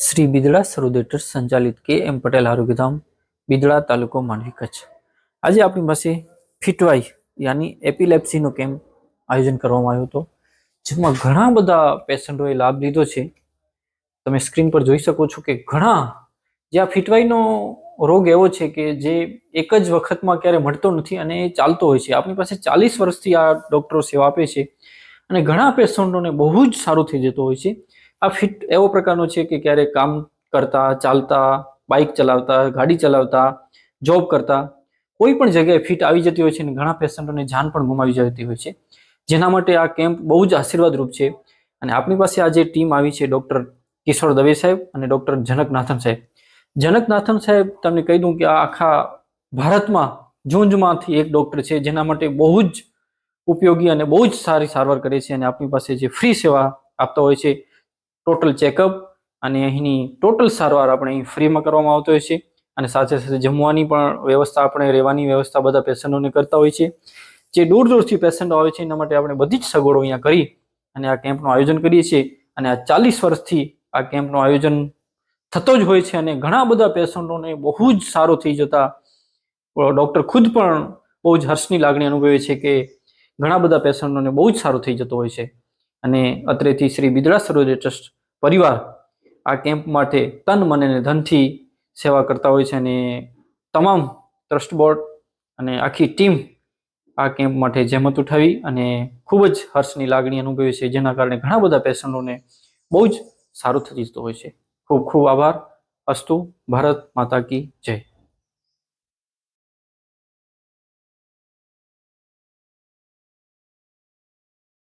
શ્રી બિદડા સરોદેટર સંચાલિત કે એમ પટેલ આરોગ્યધામ, બિદડા તાલુકો માંડવી કચ્છ. આજે આપણી પાસે ફિટવાઈ યાની એપિલેપ્સીનો કેમ્પ આયોજન કરવામાં આવ્યો હતો, જેમાં ઘણા બધા પેશન્ટોએ લાભ લીધો છે. તમે સ્ક્રીન પર જોઈ શકો છો કે ઘણા, જે આ ફિટવાઈનો રોગ એવો છે કે જે એક જ વખતમાં ક્યારે મળતો નથી અને એ ચાલતો હોય છે. આપણી પાસે ચાલીસ વર્ષથી આ ડૉક્ટરો સેવા આપે છે અને ઘણા પેશન્ટોને બહુ જ સારું થઈ જતું હોય છે. આ ફિટ એવો પ્રકારનો છે કે ક્યારેક કામ કરતા, ચાલતા બાઇક ચલાવતા, ગાડી ચલાવતા જોબ કરતા, કોઈ પણ જગ્યાએ ફિટ આવી જતી હોય છે અને ઘણા પેશન્ટોને જાન પણ ગુમાવી જતી હોય છે. જેના માટે આ કેમ્પ બહુ જ આશીર્વાદરૂપ છે. અને આપણી પાસે આજે ટીમ આવી છે ડૉક્ટર કિશોર દવે સાહેબ અને ડૉક્ટર જનકનાથન સાહેબ. જનકનાથન સાહેબ, તમને કહી દઉં કે આ આખા ભારતમાં ઝુંઝમાંથી એક ડૉક્ટર છે, જેના માટે બહુ જ ઉપયોગી અને બહુ જ સારી સારવાર કરે છે અને આપણી પાસે જે ફ્રી સેવા આપતા હોય છે ટોટલ ચેકઅપ અને અહીંની ટોટલ સારવાર આપણે અહીં ફ્રીમાં કરવામાં આવતો હોય છે. અને સાથે સાથે જમવાની પણ વ્યવસ્થા આપણે, રહેવાની વ્યવસ્થા બધા પેશન્ટોને કરતા હોય છે. જે દૂર દૂરથી પેશન્ટો આવે છે, એના માટે આપણે બધી જ સગવડો અહીંયા કરી અને આ કેમ્પનું આયોજન કરીએ છીએ. અને આ ચાલીસ વર્ષથી આ કેમ્પનું આયોજન થતો જ હોય છે અને ઘણા બધા પેશન્ટોને બહુ જ સારો થઈ જતા ડૉક્ટર ખુદ પણ બહુ જ હર્ષની લાગણી અનુભવે છે કે ઘણા બધા પેશન્ટોને બહુ જ સારું થઈ જતો હોય છે. અને અત્રેથી શ્રી બિદડા સરોદય ટ્રસ્ટ પરિવાર આ કેમ્પ માટે તન, મને અને ધનથી સેવા કરતા હોય છે અને તમામ ટ્રસ્ટ બોર્ડ અને આખી ટીમ આ કેમ્પ માટે જહેમત ઉઠાવી અને ખૂબ જ હર્ષની લાગણી અનુભવી છે, જેના કારણે ઘણા બધા પેશન્ટોને બહુ જ સારું થતી જતું હોય છે. ખૂબ ખૂબ આભાર. અસ્તુ, ભારત માતા કી જય.